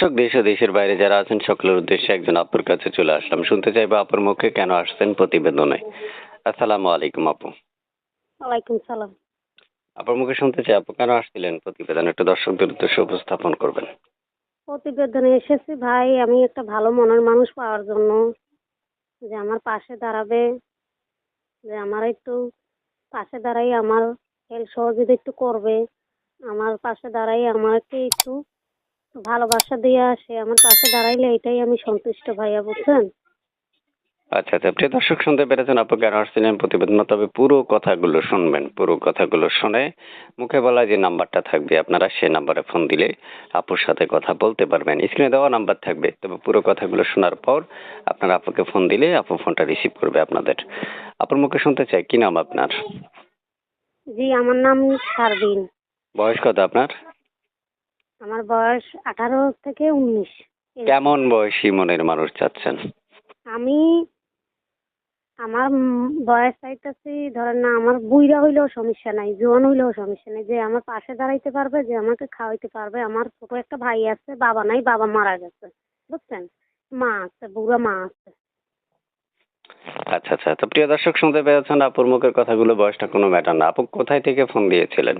দর্শক দেশ ও দেশের বাইরে যারা আছেন সকলের উদ্দেশ্যে একজন আপুর কাছে চলে আসলাম। শুনতে চাইব আপুর মুখে কেন আসছেন প্রতিবেদনে? আসসালামু আলাইকুম আপু। ওয়ালাইকুম সালাম। আপুর মুখে শুনতে চাই আপু কেন আসছিলেন প্রতিবেদন? একটু দর্শকদের উদ্দেশ্যে উপস্থাপন করবেন। প্রতিবেদনে এসেছি ভাই আমি একটা ভালো মনের মানুষ পাওয়ার জন্য। যে আমার পাশে দাঁড়াবে যে আমার একটু পাশে দাঁড়াই আমার হেল্প সহযোগিতা একটু করবে। আমার পাশে দাঁড়াই আমাকে একটু ভালোবাসা দিয়ে সে আমার পাশে দাঁড়াইলে এটাই আমি সন্তুষ্ট ভাইয়া বুঝছেন? আচ্ছা আচ্ছা প্রিয় দর্শক শুনতে পেরেছেন আপু আসছিলেন প্রতিবেদন তবে পুরো কথাগুলো শুনবেন পুরো কথাগুলো শুনে মুখে বলা যে নাম্বারটা থাকবে আপনারা সে নাম্বারে ফোন দিলে আপুর সাথে কথা বলতে পারবেন স্ক্রিনে দেওয়া নাম্বার থাকবে তবে পুরো কথাগুলো শোনার পর আপনারা আপুকে ফোন দিলে আপু ফোনটা রিসিভ করবে আপনাদের। আপুর মুখে শুনতে চাই কি নাম আপনার? জি আমার নাম শারবিন বয়স কত আপনার? আমার বয়স আঠারো থেকে উনিশ। কেমন বয়সী মনের মানুষ চাচ্ছেন? আমি আমার বয়স চাইতেছি ধরেন না আমার বুইরা হইলেও সমস্যা নাই জোয়ান হইলেও সমস্যা নাই যে আমার পাশে দাঁড়াইতে পারবে যে আমাকে খাওয়াইতে পারবে। আমার ছোট একটা ভাই আছে বাবা নাই বাবা মারা গেছে বুঝছেন? মা আছে বুড়া মা আছে। আচ্ছা আচ্ছা তো প্রিয় দর্শক শুনতে পেরেছেন আপুর মুখের কথাগুলো বয়সটা কোনো ম্যাটার না। আপু কোথায় থেকে ফোন দিয়েছিলেন?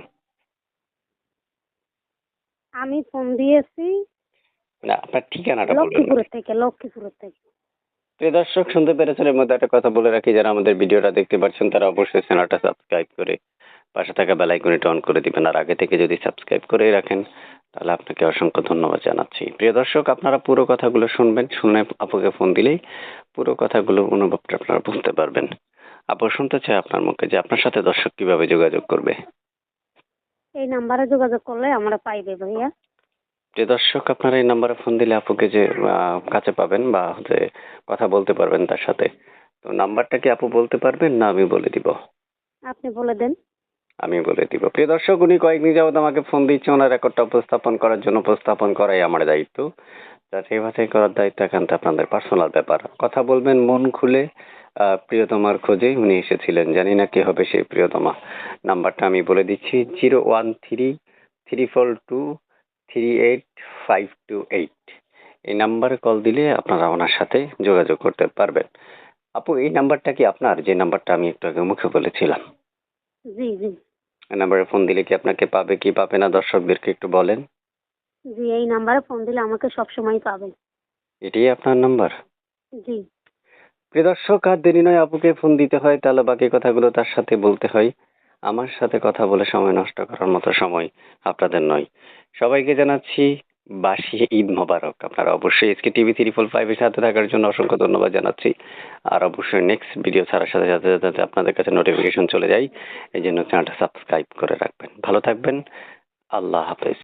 আমি ফোন দিয়েছি না আপনার ঠিকানাটা বলবেন না। থেকে লক্ষ্মীপুরের থেকে। প্রিয় দর্শক শুনতে পেরেছেন এর মধ্যে একটা কথা বলে রাখি যারা আমাদের ভিডিওটা দেখতে পাচ্ছেন তারা অবশ্যই চ্যানেলটা সাবস্ক্রাইব করে পাশে থাকা বেল আইকনটা অন করে দিবেন। আর আগে থেকে যদি সাবস্ক্রাইব করে রাখেন তাহলে আপনাকে অসংখ্য ধন্যবাদ জানাচ্ছি। প্রিয় দর্শক আপনারা পুরো কথাগুলো শুনবেন শুনে আপুকে ফোন দিলেই পুরো কথাগুলো অনুভবটা আপনারা বুঝতে পারবেন। আপু শুনতে চাই আপনার মুখে যে আপনার সাথে দর্শক কীভাবে যোগাযোগ করবে। এই নাম্বারে যোগাযোগ করলে আমরা পাইবে ভাইয়া। প্রিয় দর্শক আপনারা এই নাম্বারে ফোন দিলে আপুকে যে কাছে পাবেন বা হচ্ছে কথা বলতে পারবেন তার সাথে। তো নাম্বারটা কি আপু বলতে পারবেন না আমি বলে দিব? আপনি বলে দেন। আমি বলে দিব। প্রিয় দর্শক উনি কয়েকদিন যাবত আমাকে ফোন দিচ্ছে ওনার রেকর্ডটা উপস্থাপন করার জন্য উপস্থাপন করাই আমার দায়িত্ব। যাচাই বাছাই করার দায়িত্ব একান্ত আপনাদের পার্সোনাল ব্যাপার। কথা বলবেন মন খুলে প্রিয়তমার খোঁজে উনি এসেছিলেন। জানি না কি হবে সেই প্রিয়তমা। নাম্বারটা আমি বলে দিচ্ছি zero one three three four two three eight five two eight. এই নাম্বারে কল দিলে আপনারা ওনার সাথে যোগাযোগ করতে পারবেন। আপু এই নাম্বারটা কি আপনার? যে নাম্বারটা আমি একটু আগে মুখে বলেছিলাম। জি জি। এই নাম্বারে ফোন দিলে কি আপনাকে পাবে কি পাবে না? দর্শকদেরকে একটু বলেন। জি এই নাম্বারে ফোন দিলে আমাকে সবসময় পাবে। এটাই আপনার নাম্বার? জি। দর্শক, আর দেরি নয়, আপুকে ফোন দিতে হয়। তাহলে বাকি কথাগুলো তার সাথে বলতে হয়। আমার সাথে কথা বলে সময় নষ্ট করার মতো সময় আপনাদের নয়। সবাইকে জানাচ্ছি, বাসি ঈদ মোবারক। আপনারা অবশ্যই এসকে টিভি থ্রি ফোর ফাইভের সাথে থাকার জন্য অসংখ্য ধন্যবাদ জানাচ্ছি। আর অবশ্যই নেক্সট ভিডিও ছাড়ার সাথে সাথে যাতে আপনাদের কাছে নোটিফিকেশন চলে যায়। এই জন্য চ্যানেলটা সাবস্ক্রাইব করে রাখবেন। ভালো থাকবেন। আল্লাহ হাফেজ।